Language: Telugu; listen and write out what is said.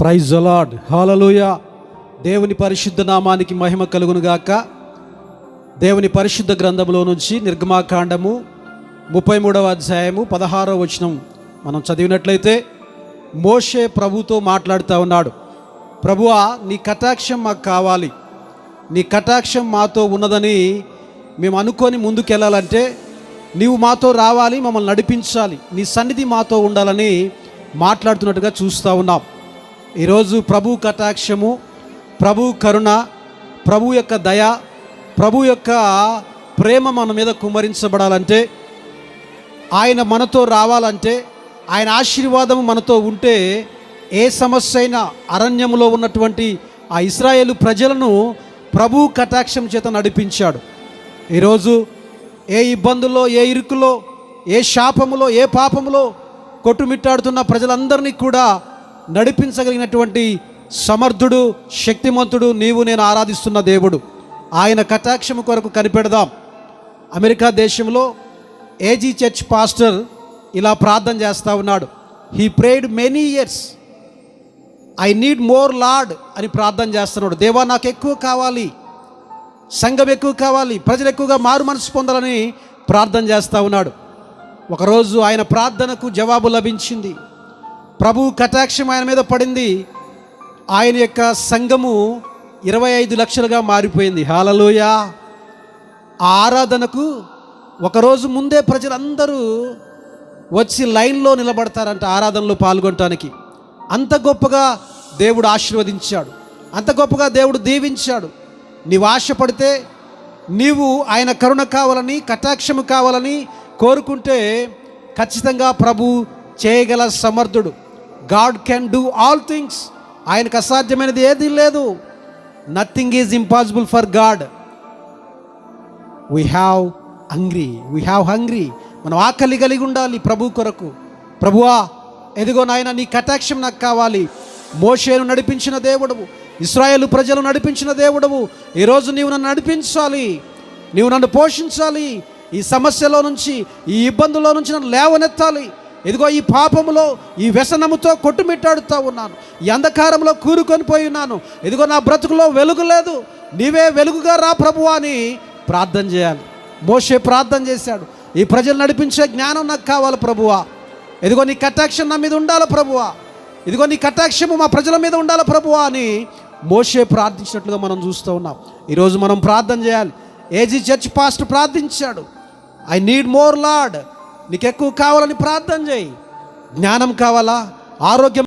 ప్రైజ్ అలాడ్ హాలలోయ దేవుని పరిశుద్ధ నామానికి మహిమ కలుగునుగాక దేవుని పరిశుద్ధ గ్రంథంలో నుంచి నిర్గమాకాండము ముప్పై మూడవ అధ్యాయము పదహారవ వచనం మనం చదివినట్లయితే మోషే ప్రభుతో మాట్లాడుతూ ఉన్నాడు. ప్రభువా నీ కటాక్షం మాకు కావాలి. నీ కటాక్షం మాతో ఉన్నదని మేము అనుకొని ముందుకెళ్ళాలంటే నీవు మాతో రావాలి మమ్మల్ని నడిపించాలి. నీ సన్నిధి మాతో ఉండాలని మాట్లాడుతున్నట్టుగా చూస్తూ ఉన్నాం. ఈరోజు ప్రభు కటాక్షము ప్రభు కరుణ ప్రభు యొక్క దయ ప్రభు యొక్క ప్రేమ మన మీద కుమరించబడాలంటే ఆయన మనతో రావాలంటే ఆయన ఆశీర్వాదం మనతో ఉంటే ఏ సమస్య అయినా అరణ్యములో ఉన్నటువంటి ఆ ఇస్రాయేలు ప్రజలను ప్రభు కటాక్షం చేత నడిపించాడు. ఈరోజు ఏ ఇబ్బందుల్లో ఏ ఇరుకులో ఏ శాపములో ఏ పాపములో కొట్టుమిట్టాడుతున్న ప్రజలందరినీ కూడా నడిపించగలిగినటువంటి సమర్థుడు శక్తిమంతుడు నీవు నేను ఆరాధిస్తున్న దేవుడు. ఆయన కటాక్షము కొరకు కనిపెడదాం. అమెరికా దేశంలో ఏజీ చర్చ్ పాస్టర్ ఇలా ప్రార్థన చేస్తూ ఉన్నాడు. He prayed many years I need more lord అని ప్రార్థన చేస్తున్నాడు. దేవా నాకు ఎక్కువ కావాలి. సంఘం ఎక్కువ కావాలి. ప్రజలు ఎక్కువగా మారు మనసు పొందాలని ప్రార్థన చేస్తూ ఉన్నాడు. ఒకరోజు ఆయన ప్రార్థనకు జవాబు లభించింది. ప్రభు కటాక్షం ఆయన మీద పడింది. ఆయన యొక్క సంఘము ఇరవై ఐదు లక్షలుగా మారిపోయింది. హాలలోయ. ఆ ఆరాధనకు ఒకరోజు ముందే ప్రజలందరూ వచ్చి లైన్లో నిలబడతారంట ఆరాధనలో పాల్గొనటానికి. అంత గొప్పగా దేవుడు ఆశీర్వదించాడు. అంత గొప్పగా దేవుడు దీవించాడు. నీవు ఆశపడితే నీవు ఆయన కరుణ కావాలని కటాక్షము కావాలని కోరుకుంటే ఖచ్చితంగా ప్రభు చేయగల సమర్థుడు. God can do all things ఆయనకు అసాధ్యమైనది ఏది లేదు. Nothing is impossible for God we have hungry we have hungry మనం ఆకలి కలిగి ఉండాలి ప్రభు కొరకు. ప్రభువా ఎదిగో నాయన నీ కటాక్షం నాకు కావాలి. మోషేను నడిపించిన దేవుడవు. ఇస్రాయేల్ ప్రజలు నడిపించిన దేవుడవు. ఈరోజు నీవు నన్ను నడిపించాలి. నీవు నన్ను పోషించాలి. ఈ సమస్యలో నుంచి ఈ ఇబ్బందుల్లో నుంచి నన్ను లేవనెత్తాలి. ఇదిగో ఈ పాపములో ఈ వ్యసనముతో కొట్టుమిట్టాడుతూ ఉన్నాను. ఈ అంధకారంలో కూరుకొని పోయి ఉన్నాను. ఇదిగో నా బ్రతుకులో వెలుగు లేదు. నీవే వెలుగుగా రా ప్రభువా అని ప్రార్థన చేయాలి. మోషే ప్రార్థన చేశాడు. ఈ ప్రజలు నడిపించే జ్ఞానం నాకు కావాలి ప్రభువా. ఇదిగో నీ కటాక్షం నా మీద ఉండాలి ప్రభువా. ఇదిగో నీ కటాక్షము మా ప్రజల మీద ఉండాలి ప్రభువా అని మోషే ప్రార్థించినట్లుగా మనం చూస్తూ ఉన్నాం. ఈరోజు మనం ప్రార్థన చేయాలి. ఏజీ చర్చ్ పాస్ట్ ప్రార్థించాడు. ఐ నీడ్ మోర్ లాడ్ నీకు ఎక్కువ కావాలని ప్రార్థన చేయి. జ్ఞానం కావాలా? ఆరోగ్యం